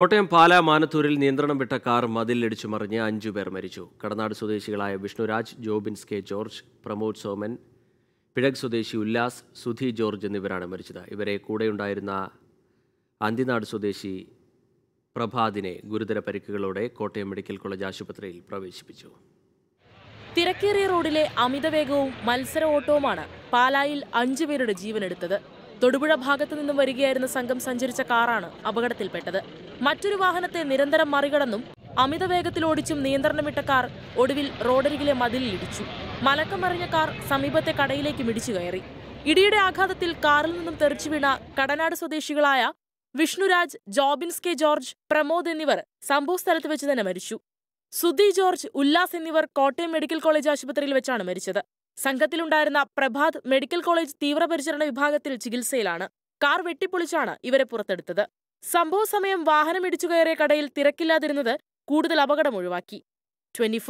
കോട്ടയം പാലാ മാനത്തൂരിൽ നിയന്ത്രണം വിട്ട കാർ മതിലിടിച്ചു മറിഞ്ഞ് അഞ്ചു പേർ മരിച്ചു. കടനാട് സ്വദേശികളായ വിഷ്ണുരാജ് ജോബിൻസ് കെ ജോർജ് പ്രമോദ് സോമൻ പിഴക് സ്വദേശി ഉല്ലാസ് സുധി ജോർജ് എന്നിവരാണ് മരിച്ചത്. ഇവരെ കൂടെയുണ്ടായിരുന്ന അന്തിനാട് സ്വദേശി പ്രഭാതിനെ ഗുരുതര പരിക്കുകളോടെ കോട്ടയം മെഡിക്കൽ കോളേജ് ആശുപത്രിയിൽ പ്രവേശിപ്പിച്ചു. തിരക്കേറിയ റോഡിലെ അമിതവേഗവും മത്സര ഓട്ടവുമാണ് പാലായിൽ അഞ്ചുപേരുടെ ജീവനെടുത്തത്. തൊടുപുഴ ഭാഗത്തു നിന്നും വരികയായിരുന്ന സംഘം സഞ്ചരിച്ച കാറാണ് അപകടത്തിൽപ്പെട്ടത്. മറ്റൊരു വാഹനത്തെ നിരന്തരം മറികടന്നും അമിത വേഗത്തിൽ ഓടിച്ചും നിയന്ത്രണം വിട്ട കാർ ഒടുവിൽ റോഡരികിലെ മതിലിൽ ഇടിച്ചു മലക്കം മറിഞ്ഞ കാർ സമീപത്തെ കടയിലേക്ക് മിടിച്ചു കയറി. ഇടിയുടെ ആഘാതത്തിൽ കാറിൽ നിന്നും തെറിച്ചു വീണ കടനാട് സ്വദേശികളായ വിഷ്ണുരാജ് ജോബിൻസ് കെ ജോർജ് പ്രമോദ് എന്നിവർ സംഭവസ്ഥലത്ത് വെച്ച് തന്നെ മരിച്ചു. സുധി ജോർജ് ഉല്ലാസ് എന്നിവർ കോട്ടയം മെഡിക്കൽ കോളേജ് ആശുപത്രിയിൽ വെച്ചാണ് മരിച്ചത്. സംഘത്തിലുണ്ടായിരുന്ന പ്രഭാത് മെഡിക്കൽ കോളേജ് തീവ്രപരിചരണ വിഭാഗത്തിൽ ചികിത്സയിലാണ്. കാർ വെട്ടിപ്പൊളിച്ചാണ് ഇവരെ പുറത്തെടുത്തത്. സംഭവ സമയം വാഹനം ഇടിച്ചുകയറിയ കടയിൽ തിരക്കില്ലാതിരുന്നത് കൂടുതൽ അപകടം ഒഴിവാക്കി. ട്വന്റി